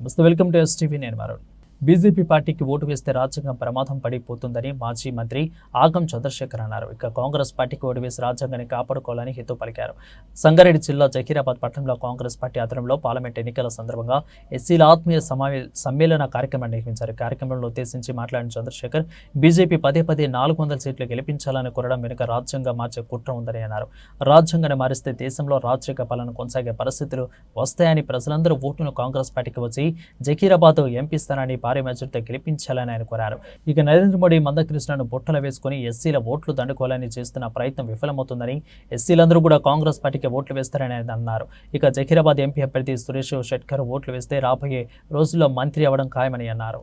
বুঝতে welcome to S TV নির্মারণ BJP పార్టీకి ఓటు వేస్తే రాజ్యాంగం ప్రమాదం పడిపోతుందని మాజీ మంత్రి ఆగం చంద్రశేఖర్ అన్నారు. ఇక కాంగ్రెస్ పార్టీకి ఓటు వేసి రాజ్యాంగాన్ని కాపాడుకోవాలని హితవు పలికారు. సంగారెడ్డి జిల్లా జకీరాబాద్ పట్టణంలో కాంగ్రెస్ పార్టీ ఆధ్వర్యంలో పార్లమెంట్ ఎన్నికల సందర్భంగా ఎస్సీల ఆత్మీయ సమావే సమ్మేళన కార్యక్రమాన్ని నిర్వహించారు. కార్యక్రమంలో ఉద్దేశించి మాట్లాడిన చంద్రశేఖర్ బీజేపీ పదే పదే నాలుగు వందల సీట్లు గెలిపించాలని కోరడం వెనుక రాజ్యాంగం మార్చే కుట్ర ఉందని అన్నారు. రాజ్యాంగాన్ని మారిస్తే దేశంలో రాజ్యాంగ పాలన కొనసాగే పరిస్థితులు వస్తాయని ప్రజలందరూ ఓటును కాంగ్రెస్ పార్టీకి వచ్చి జకీరాబాద్ ఎంపీ స్థానాన్ని భారీ మెజార్టీతో గెలిపించాలని ఆయన కోరారు. ఇక నరేంద్ర మోడీ మందకృష్ణను బుట్టలు వేసుకుని ఎస్సీల ఓట్లు దండుకోవాలని చేస్తున్న ప్రయత్నం విఫలమవుతుందని ఎస్సీలందరూ కూడా కాంగ్రెస్ పార్టీకి ఓట్లు వేస్తారని ఆయన అన్నారు. ఇక జహీరాబాద్ ఎంపీ అభ్యర్థి సురేష్ షెట్కర్ ఓట్లు వేస్తే రాబోయే రోజుల్లో మంత్రి అవ్వడం ఖాయమని అన్నారు.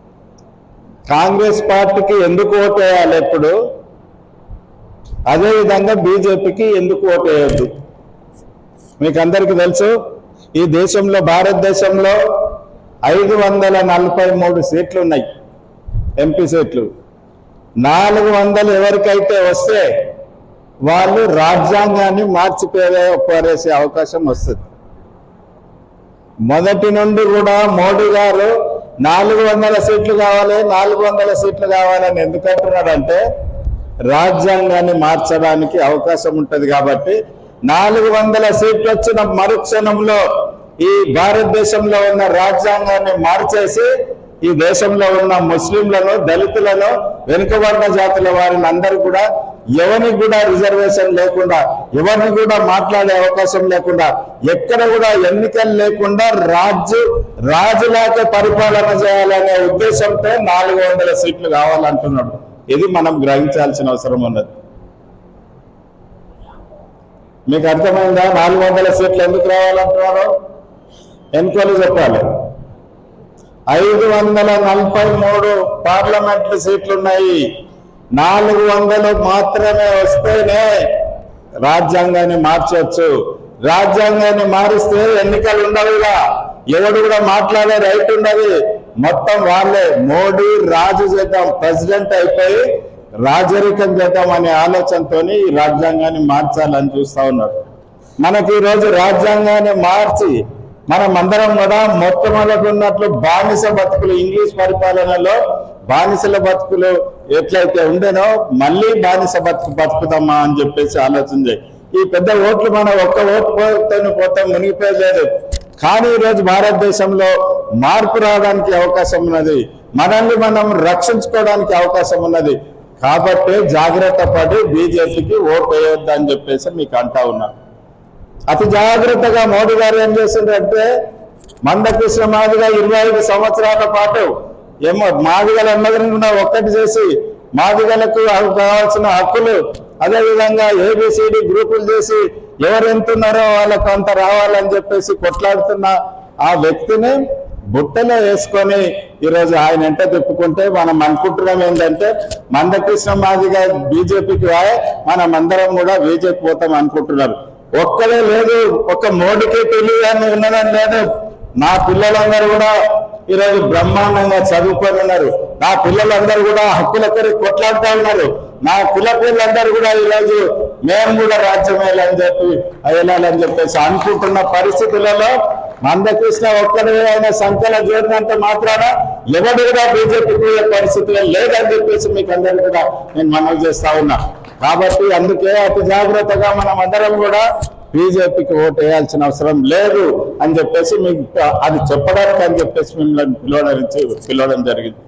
కాంగ్రెస్ పార్టీకి ఎందుకు ఓటేయాలి ఎప్పుడు? అదేవిధంగా బీజేపీకి ఎందుకు ఓటేయద్దు? మీకు అందరికీ తెలుసు ఈ దేశంలో భారతదేశంలో ఐదు వందల నలభై మూడు సీట్లు ఉన్నాయి ఎంపీ సీట్లు. నాలుగు వందలు ఎవరికైతే వస్తే వాళ్ళు రాజ్యాంగాన్ని మార్చిపోయే పారేసే అవకాశం వస్తుంది. మొదటి నుండి కూడా మోడీ గారు నాలుగు వందల సీట్లు కావాలి నాలుగు వందల సీట్లు కావాలని ఎందుకు అంటున్నాడంటే రాజ్యాంగాన్ని మార్చడానికి అవకాశం ఉంటుంది కాబట్టి నాలుగు వందల సీట్లు వచ్చిన మరుక్షణంలో ఈ భారతదేశంలో ఉన్న రాజ్యాంగాన్ని మార్చేసి ఈ దేశంలో ఉన్న ముస్లింలను దళితులను వెనుకబడిన జాతుల వారిని అందరూ కూడా ఎవరికి కూడా రిజర్వేషన్ లేకుండా ఎవరిని కూడా మాట్లాడే అవకాశం లేకుండా ఎక్కడ కూడా ఎన్నికలు లేకుండా రాజు రాజులాగా పరిపాలన చేయాలనే ఉద్దేశంతో నాలుగు వందల సీట్లు కావాలంటున్నాడు. ఇది మనం గ్రహించాల్సిన అవసరం ఉన్నది. మీకు అర్థమైందా? నాలుగు వందల సీట్లు ఎందుకు రావాలంటున్నారు ఎన్నికలు చెప్పాలి. ఐదు వందల నలభై మూడు పార్లమెంట్ సీట్లు ఉన్నాయి నాలుగు వందలు మాత్రమే వస్తేనే రాజ్యాంగాన్ని మార్చవచ్చు రాజ్యాంగాన్ని మారిస్తే ఎన్నికలు ఉండవుగా ఎవడు కూడా మాట్లాడే రైట్ ఉండదు. మొత్తం వాళ్ళే. మోడీ రాజు చేద్దాం ప్రెసిడెంట్ అయిపోయి రాజరికం చేద్దాం అనే ఆలోచనతో ఈ రాజ్యాంగాన్ని మార్చాలని చూస్తా ఉన్నారు. మనకి ఈ రోజు రాజ్యాంగాన్ని మార్చి మనం అందరం కూడా మొట్టమొదటి ఉన్నట్లు బానిస బతుకులు ఇంగ్లీష్ పరిపాలనలో బానిసల బతుకులు ఎట్లయితే ఉండేనో మళ్ళీ బానిస బతుకు బతుకుతామా అని చెప్పేసి ఆలోచన ఈ పెద్ద ఓట్లు మనం ఒక్క ఓటు పోతే పోతాం మునిగిపోయలేదు కానీ ఈరోజు రోజు భారతదేశంలో మార్పు రావడానికి అవకాశం ఉన్నది. మనల్ని మనం రక్షించుకోవడానికి అవకాశం ఉన్నది. కాబట్టి జాగ్రత్త పడి బీజేపీకి ఓటు వేయొద్దు అని చెప్పేసి మీకు అంటా ఉన్నాను అతి జాగ్రత్తగా మోడీ గారు ఏం చేసిందంటే మందకృష్ణ మాదిగా ఇరవై ఐదు సంవత్సరాల పాటు ఏమో మాదిగలందరినీ కూడా ఒక్కటి చేసి మాదిగలకు కావాల్సిన హక్కులు అదేవిధంగా ఏబిసిడి గ్రూపులు చేసి ఎవరు ఎంతున్నారో వాళ్ళకు అంత రావాలని చెప్పేసి కొట్లాడుతున్న ఆ వ్యక్తిని బుట్టలో వేసుకొని ఈరోజు ఆయన ఎంట తిప్పుకుంటే మనం అనుకుంటున్నాం ఏంటంటే మందకృష్ణ మాదిగా బీజేపీకి రాయే మనం అందరం కూడా బీజేపీ పోతాం అనుకుంటున్నారు. ఒక్కడే లేదు ఒక్క మోడీకి తెలియదని ఉన్నదని లేదు. నా పిల్లలందరూ కూడా ఈరోజు బ్రహ్మాండంగా చదువుకొని ఉన్నారు. నా పిల్లలందరూ కూడా హక్కుల కొరకు కొట్లాడుతూ ఉన్నారు. నా కుల పిల్లలందరూ కూడా ఈరోజు మేము కూడా రాజ్యం వేయాలని చెప్పి వెళ్ళాలని చెప్పేసి అనుకుంటున్న పరిస్థితులలో మందకృష్ణ ఒక్కడే ఆయన సంఖ్యలో చేరినంత మాత్రాన ఎవడు కూడా బీజేపీ పోయే పరిస్థితులు లేదని చెప్పేసి మీకు అందరికీ కూడా నేను మనవి చేస్తా ఉన్నా. కాబట్టి అందుకే అతి జాగ్రత్తగా మనం అందరం కూడా బీజేపీకి ఓటు వేయాల్సిన అవసరం లేదు అని చెప్పేసి మీకు అది చెప్పడానికి అని చెప్పేసి మిమ్మల్ని పిలవడం పిలవడం జరిగింది.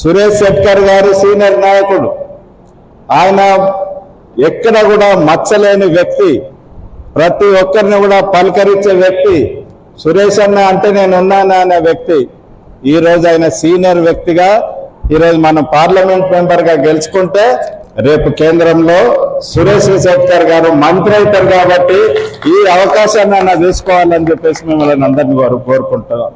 సురేష్ శెట్కర్ గారు సీనియర్ నాయకుడు. ఆయన ఎక్కడ కూడా మచ్చలేని వ్యక్తి. ప్రతి ఒక్కరిని కూడా పలకరించే వ్యక్తి. సురేష్ అన్న అంటే నేను ఉన్నాను అనే వ్యక్తి. ఈరోజు ఆయన సీనియర్ వ్యక్తిగా ఈరోజు మనం పార్లమెంట్ మెంబర్గా గెలుచుకుంటే రేపు కేంద్రంలో సురేష్ శెట్కర్ గారు మంత్రి అవుతారు కాబట్టి ఈ అవకాశాన్ని అన్న తీసుకోవాలని చెప్పేసి మిమ్మల్ని అందరినీ వారు కోరుకుంటున్నాం.